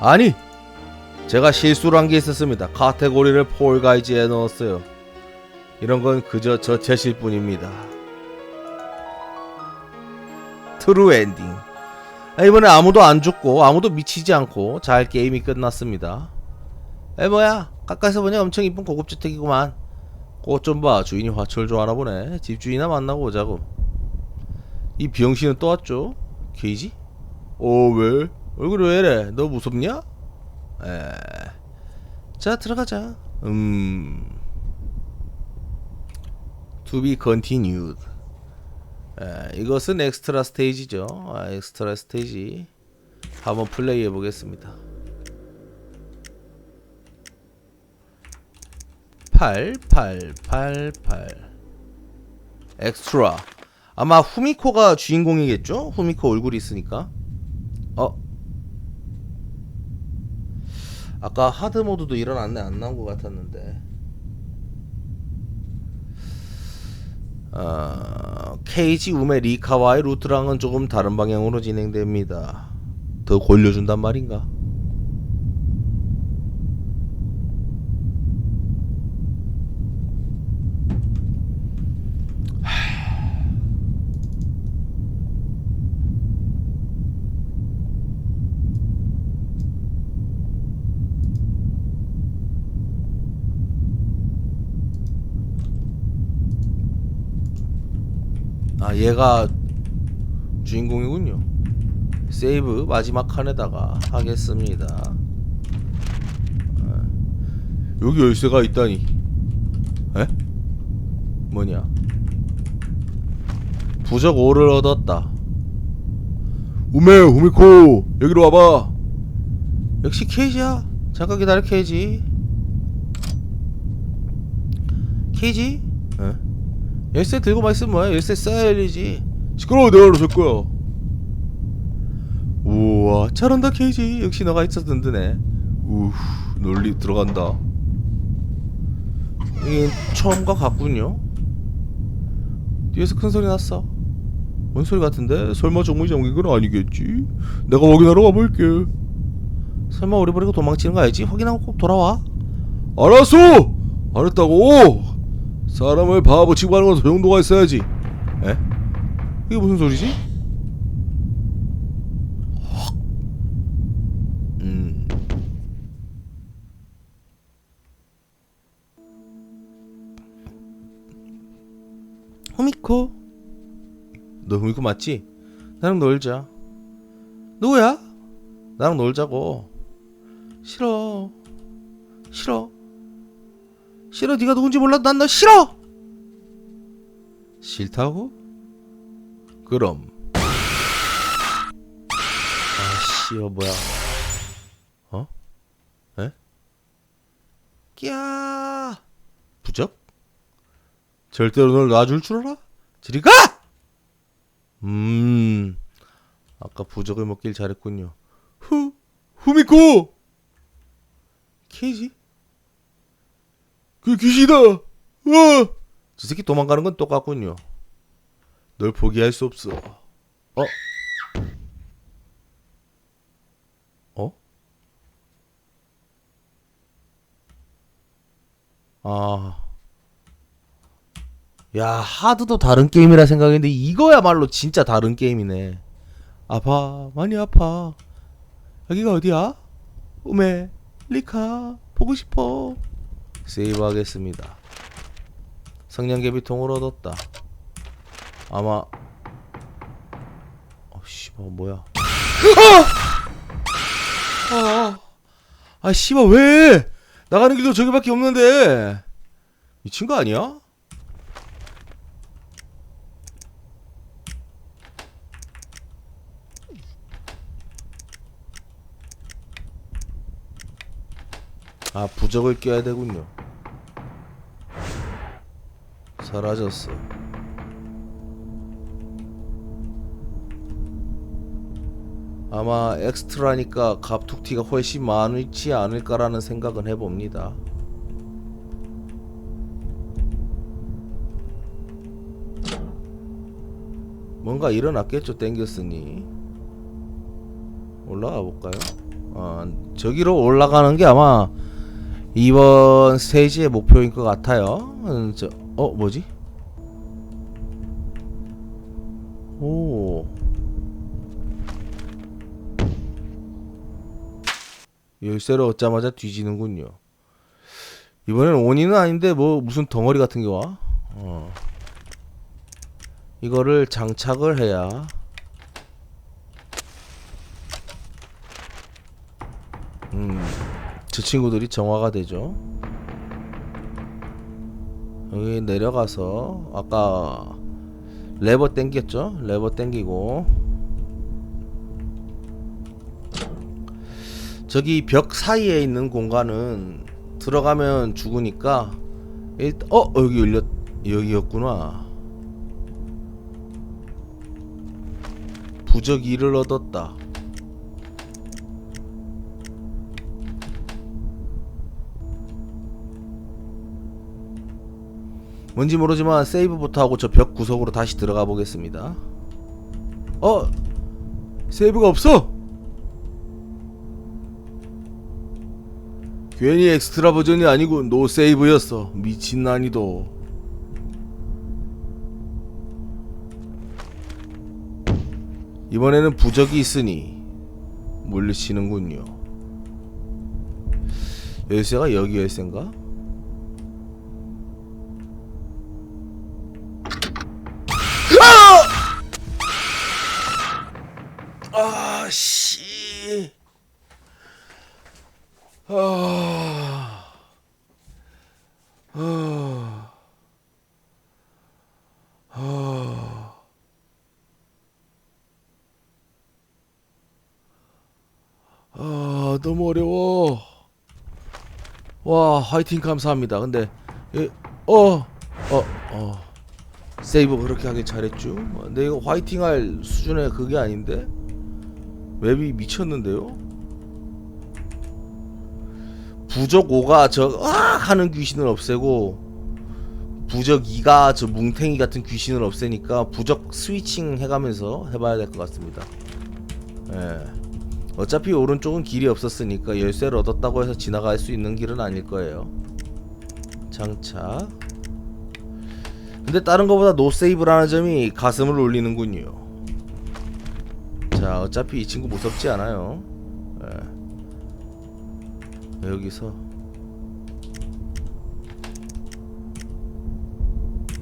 아니 제가 실수를 한 게 있었습니다. 카테고리를 폴가이즈에 넣었어요. 이런 건 그저 저 제실 뿐입니다. 트루 엔딩. 아, 이번에 아무도 안 죽고 아무도 미치지 않고 잘 게임이 끝났습니다. 에 뭐야? 가까이서 보니 엄청 이쁜 고급 주택이구만. 꽃 좀 봐. 주인이 화초를 좋아하나 보네. 집주인이나 만나고 오자고. 이 비영신은 또 왔죠? 케이지? 어 왜? 얼굴이 왜 이래? 너 무섭냐? 에. 자 들어가자. 음. To be continued. 에, 이것은 엑스트라 스테이지죠. 아, 엑스트라 스테이지 한번 플레이 해보겠습니다. 8 8 8 8 엑스트라. 아마 후미코가 주인공이겠죠? 후미코 얼굴이 있으니까 아까 하드 모드도 일어났네 안 나온 것 같았는데 어, 케이지 우메 리카와의 루트랑은 조금 다른 방향으로 진행됩니다 더 골려준단 말인가? 아 얘가 주인공이군요. 세이브 마지막 칸에다가 하겠습니다. 아, 여기 열쇠가 있다니. 에? 뭐냐? 부적 5를 얻었다. 우메 우미코 여기로 와봐. 역시 케이지야. 잠깐 기다려 케이지. 케이지? 에? 열쇠 들고만 있으면 뭐야? 열쇠 써야 열리지. 시끄러워, 내가 알아서 할 거야. 우와, 잘한다, 케이지. 역시 너가 있어 든든해. 우후, 논리 들어간다. 이게 처음과 같군요. 뒤에서 큰 소리 났어. 뭔 소리 같은데? 설마 정문이 잠긴 건 아니겠지? 내가 확인하러 가볼게. 설마 우리 버리고 도망치는 거 알지? 확인하고 꼭 돌아와. 알았어! 알았다고! 사람을 바보 취급하는 건저 정도가 있어야지. 에? 이게 무슨 소리지? 음. 호미코. 너 호미코 맞지? 나랑 놀자. 누구야? 나랑 놀자고. 싫어. 싫어 네가 누군지 몰라도 난 너 싫어 싫다고? 그럼 아씨 어 뭐야 어? 에? 끼야 부적? 절대로 널 놔줄 줄 알아? 저리 가! 음 아까 부적을 먹길 잘했군요 후 후미코 케이지? 그 귀신이다. 어! 저 새끼 도망가는 건 똑같군요. 널 포기할 수 없어. 어? 어? 아. 야, 하드도 다른 게임이라 생각했는데 이거야말로 진짜 다른 게임이네. 아파, 많이 아파. 여기가 어디야? 우메, 리카, 보고 싶어. 세이브 하겠습니다. 성냥개비통을 얻었다. 아마 어 씨 발 뭐야? 아! 아, 아 씨발 왜? 나가는 길도 저기밖에 없는데 미친 거 아니야? 아 부적을 껴야 되군요. 사라졌어. 아마 엑스트라니까 갑툭튀가 훨씬 많지 않을까라는 생각은 해봅니다. 뭔가 일어났겠죠 땡겼으니 올라가 볼까요? 어, 저기로 올라가는 게 아마 이번 스테이지의 목표인 것 같아요. 음, 저, 어, 뭐지? 오. 열쇠를 얻자마자 뒤지는군요. 이번엔 원인은 아닌데 뭐 무슨 덩어리 같은 게 와? 어. 이거를 장착을 해야 음, 저 친구들이 정화가 되죠. 여기 내려가서 아까 레버 땡겼죠? 레버 땡기고 저기 벽 사이에 있는 공간은 들어가면 죽으니까 어 여기 열렸 여기였구나. 부적 2를 얻었다. 뭔지 모르지만 세이브부터 하고 저 벽 구석으로 다시 들어가 보겠습니다. 어? 세이브가 없어! 괜히 엑스트라 버전이 아니고 노 세이브였어. 미친 난이도. 이번에는 부적이 있으니 물리치는군요. 열쇠가 여기 열쇠인가? 아, 너무 어려워. 와, 화이팅 감사합니다. 근데 예, 어, 어, 어. 세이브 그렇게 하길 잘했죠. 어, 근데 이거 화이팅 할 수준의 그게 아닌데? 맵이 미쳤는데요? 부적 5가 저, 아! 하는 귀신을 없애고, 부적 2가 저 뭉탱이 같은 귀신을 없애니까 부적 스위칭 해가면서 해봐야 될 것 같습니다. 예. 어차피 오른쪽은 길이 없었으니까 열쇠를 얻었다고 해서 지나갈 수 있는 길은 아닐 거예요. 장착. 근데 다른 거보다 노세이브라는 점이 가슴을 울리는군요. 자, 어차피 이 친구 무섭지 않아요. 예. 여기서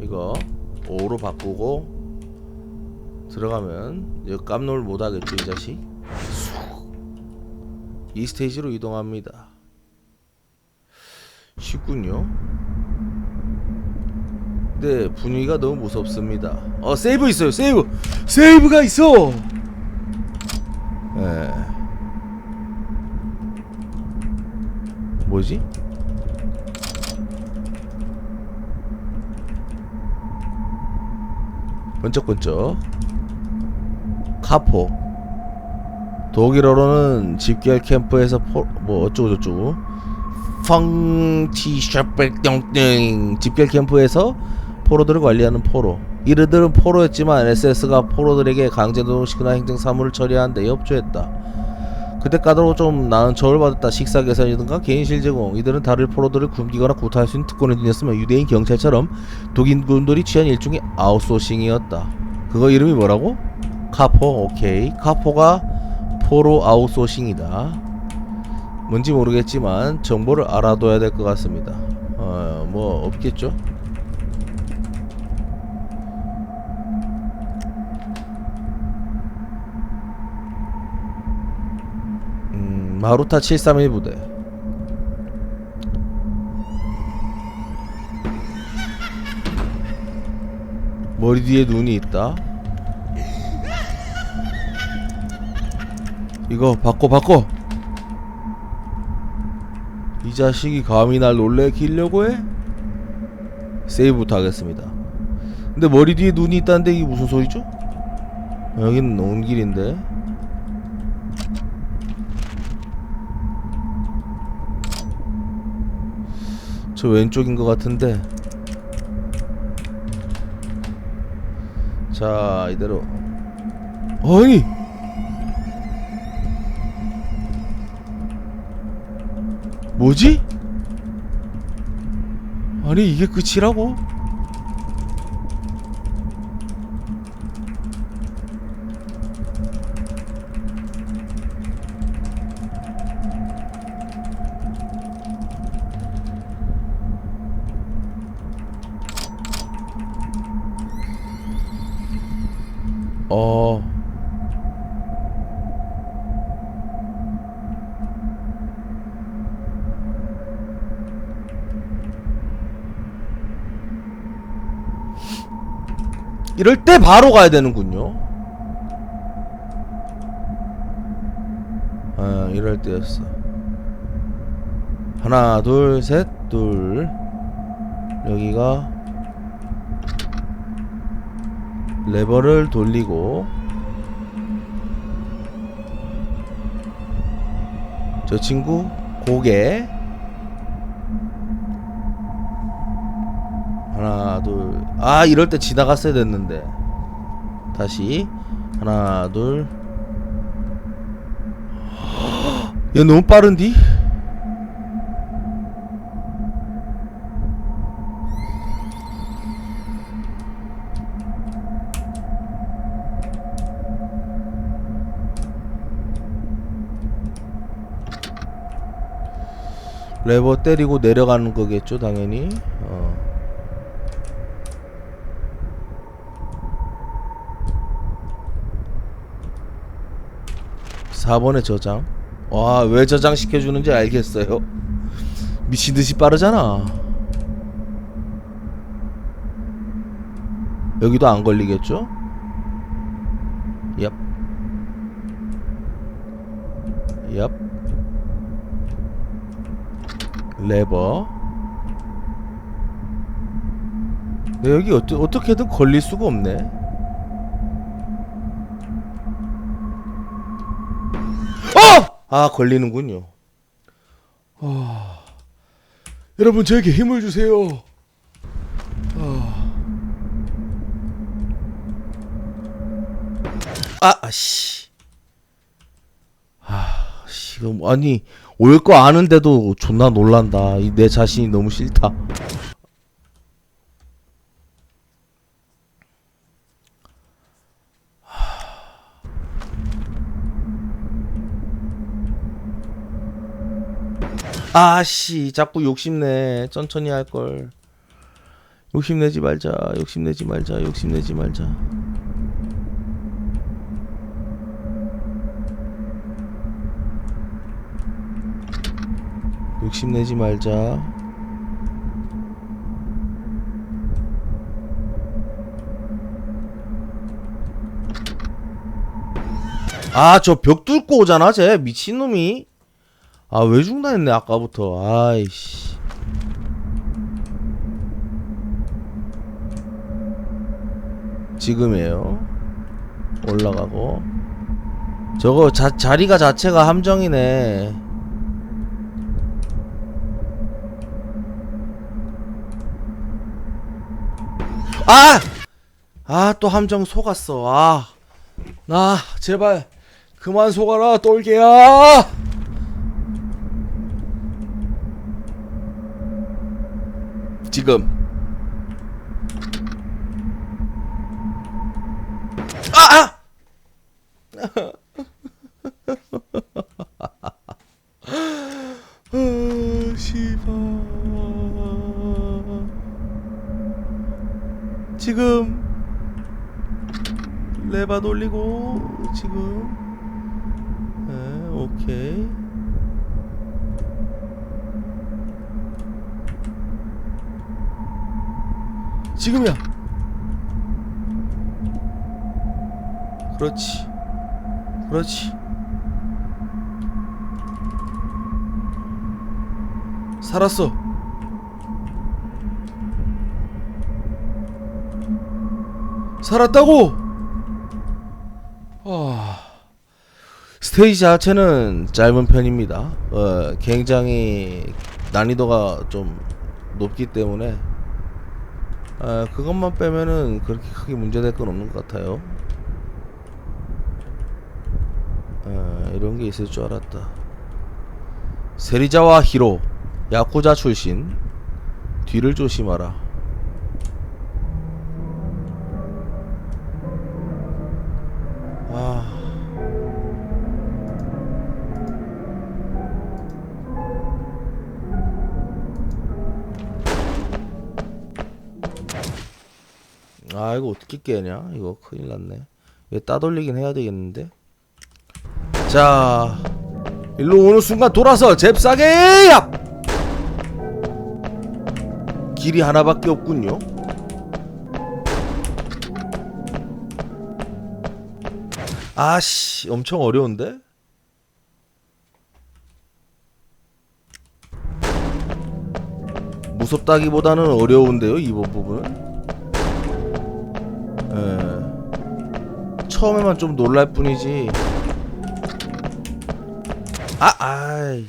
이거 5로 바꾸고 들어가면 여기 깜놀 못하겠죠 이 자식 이 스테이지로 이동합니다. 쉽군요. 근데 분위기가 너무 무섭습니다. 어 세이브 있어요 세이브! 세이브가 있어! 예. 뭐지? 번쩍번쩍. 카포 독일어로는 집결 캠프에서 포, 뭐 어쩌고 저쩌고. 펑치 샤벨똥땡. 집결 캠프에서 포로들을 관리하는 포로. 이르들은 포로였지만 SS가 포로들에게 강제노동시키나 행정 사무를 처리하는 데 협조했다. 그때 까다로워 좀 나은 처벌 받았다. 식사 개선이든가 개인실 제공. 이들은 다른 포로들을 굶기거나 구타할 수 있는 특권을 지녔으며 유대인 경찰처럼 독일군들이 취한 일종의 아웃소싱이었다. 그거 이름이 뭐라고? 카포? 오케이. 카포가 포로 아웃소싱이다. 뭔지 모르겠지만 정보를 알아둬야 될 것 같습니다. 어 뭐 없겠죠? 음, 마루타 731 부대. 머리 뒤에 눈이 있다 이거 바꿔 바꿔. 이 자식이 감히 날 놀래키려고 해? 세이브부터 하겠습니다. 근데 머리 뒤에 눈이 있다는데 이게 무슨 소리죠? 여기는 온 길인데. 저 왼쪽인 것 같은데. 자 이대로. 어이 뭐지? 아니 이게 끝이라고? 이럴 때 바로 가야 되는군요. 아, 이럴 때였어. 하나, 둘, 셋, 둘. 여기가 레버를 돌리고 저 친구 고개 아 이럴 때 지나갔어야 됐는데. 다시. 하나 둘얘 너무 빠른디? 레버 때리고 내려가는 거겠죠 당연히 어. 사번의 저장 와 왜 저장 시켜주는지 알겠어요 미친듯이 빠르잖아 여기도 안 걸리겠죠? 얍 얍. 레버 네, 여기 어떠, 어떻게든 걸릴 수가 없네 아 걸리는군요 아, 여러분 저에게 힘을 주세요 아, 아씨 아, 지금 아니 올 거 아는데도 존나 놀란다. 이 내 자신이 너무 싫다. 아씨, 자꾸 욕심내. 천천히 할 걸. 욕심내지 말자. 욕심내지 말자. 욕심내지 말자. 욕심내지 말자. 아, 저 벽 뚫고 오잖아, 쟤. 미친놈이. 아, 왜 죽나 했네, 아까부터. 아이씨. 지금이에요. 올라가고. 저거 자, 자리가 자체가 함정이네. 아! 아, 또 함정 속았어. 아. 나, 제발. 그만 속아라, 똘개야! 지금. 아! 아! 아. 지금 레바 돌리고 지금 네, 오케이 지금이야 그렇지 그렇지 살았어 살았다고! 아... 스테이지 자체는 짧은 편입니다. 어, 굉장히 난이도가 좀 높기 때문에 아, 그것만 빼면은 그렇게 크게 문제될 건 없는 것 같아요. 아, 이런 게 있을 줄 알았다. 세리자와 히로 야쿠자 출신 뒤를 조심하라 아 이거 어떻게 깨냐? 이거 큰일 났네. 이거 따돌리긴 해야 되겠는데. 자 일로 오는 순간 돌아서 잽싸게 야! 길이 하나밖에 없군요. 아씨 엄청 어려운데? 무섭다기보다는 어려운데요 이번 부분 처음에만 좀 놀랄 뿐이지. 아, 아이.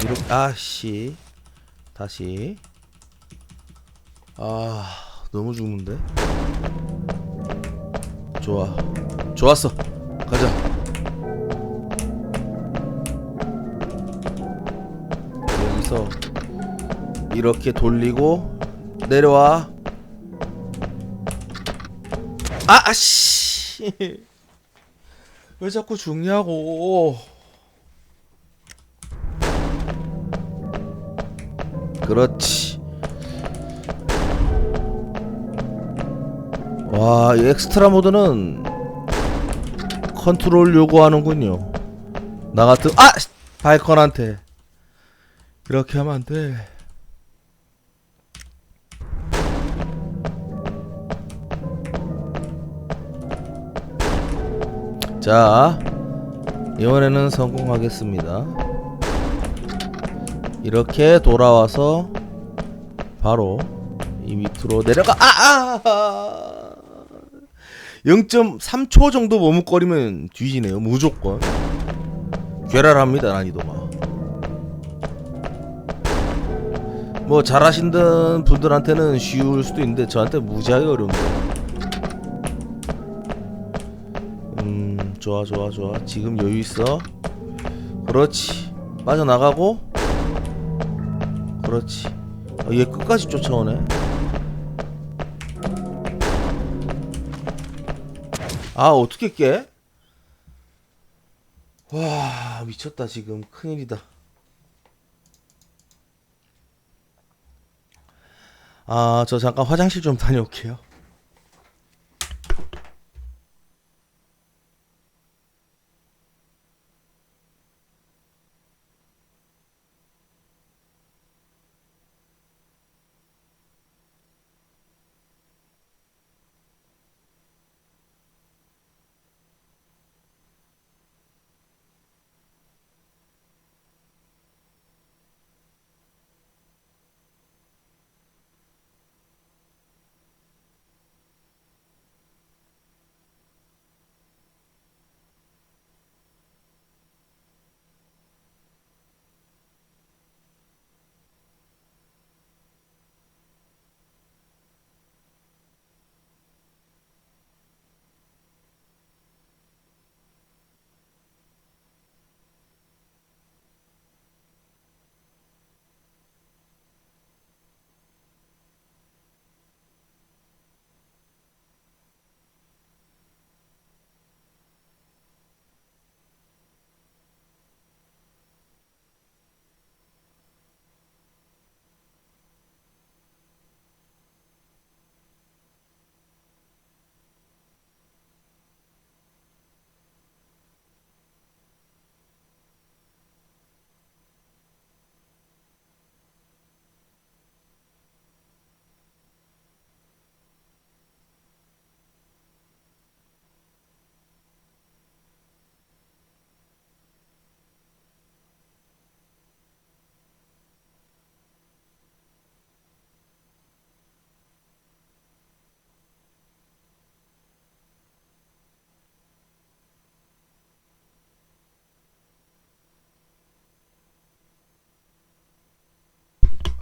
이렇게 아씨. 다시. 아 너무 죽는데? 좋아. 좋았어. 가자. 여기서 이렇게 돌리고 내려와 아 아씨 왜 자꾸 죽냐고 그렇지 와, 이 엑스트라 모드는 컨트롤 요구하는군요. 나 같은 아 씨! 발컨한테 그렇게 하면 안 돼. 자, 이번에는 성공하겠습니다. 이렇게 돌아와서 바로 이 밑으로 내려가 아! 아! 0.3초 정도 머뭇거리면 뒤지네요 무조건 괴랄합니다 난이도가 뭐 잘하신던 분들한테는 쉬울 수도 있는데 저한테 무지하게 어려운데 음 좋아 좋아 좋아. 지금 여유 있어? 그렇지. 빠져나가고? 그렇지. 아, 얘 끝까지 쫓아오네. 아 어떻게 깨? 와 미쳤다 지금. 큰일이다. 아 저 잠깐 화장실 좀 다녀올게요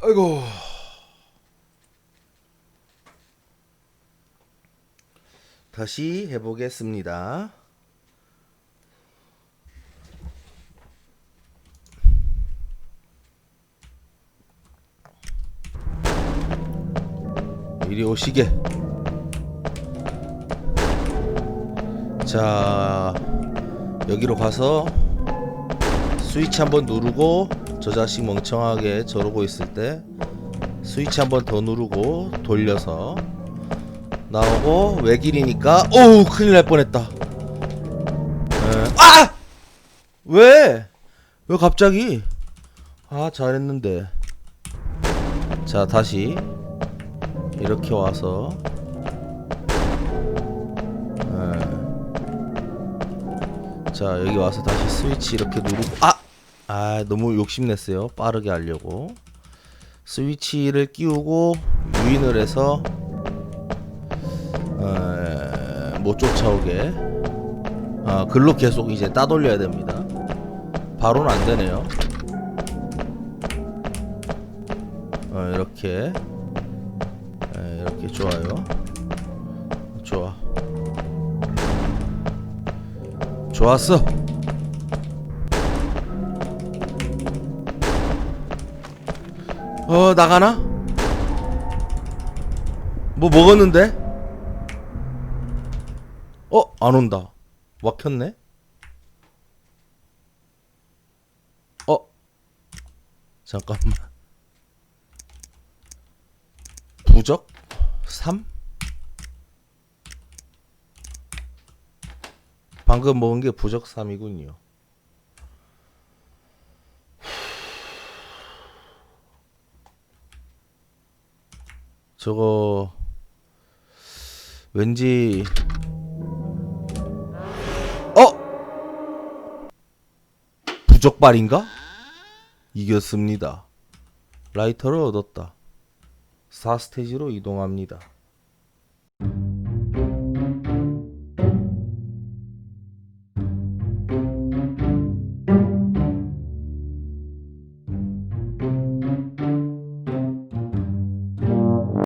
아이고. 다시 해보겠습니다. 이리 오시게. 자, 여기로 가서 스위치 한번 누르고 저 자식 멍청하게 저러고 있을 때 스위치 한 번 더 누르고 돌려서 나오고 외길이니까 어우 큰일 날 뻔했다. 에, 아! 왜? 왜 갑자기? 아 잘했는데. 자 다시 이렇게 와서 예. 자 여기 와서 다시 스위치 이렇게 누르고 아! 아 너무 욕심냈어요. 빠르게 하려고. 스위치를 끼우고 유인을 해서 에, 못 쫓아오게. 아 글로 계속 이제 따돌려야 됩니다. 바로는 안 되네요. 어, 이렇게. 에, 이렇게 좋아요. 좋아. 좋았어 어 나가나? 뭐 먹었는데? 어? 안 온다 막혔네? 어? 잠깐만 부적? 3? 방금 먹은 게 부적 3이군요. 저거 왠지 어? 부적발인가? 이겼습니다. 라이터를 얻었다. 4스테이지로 이동합니다.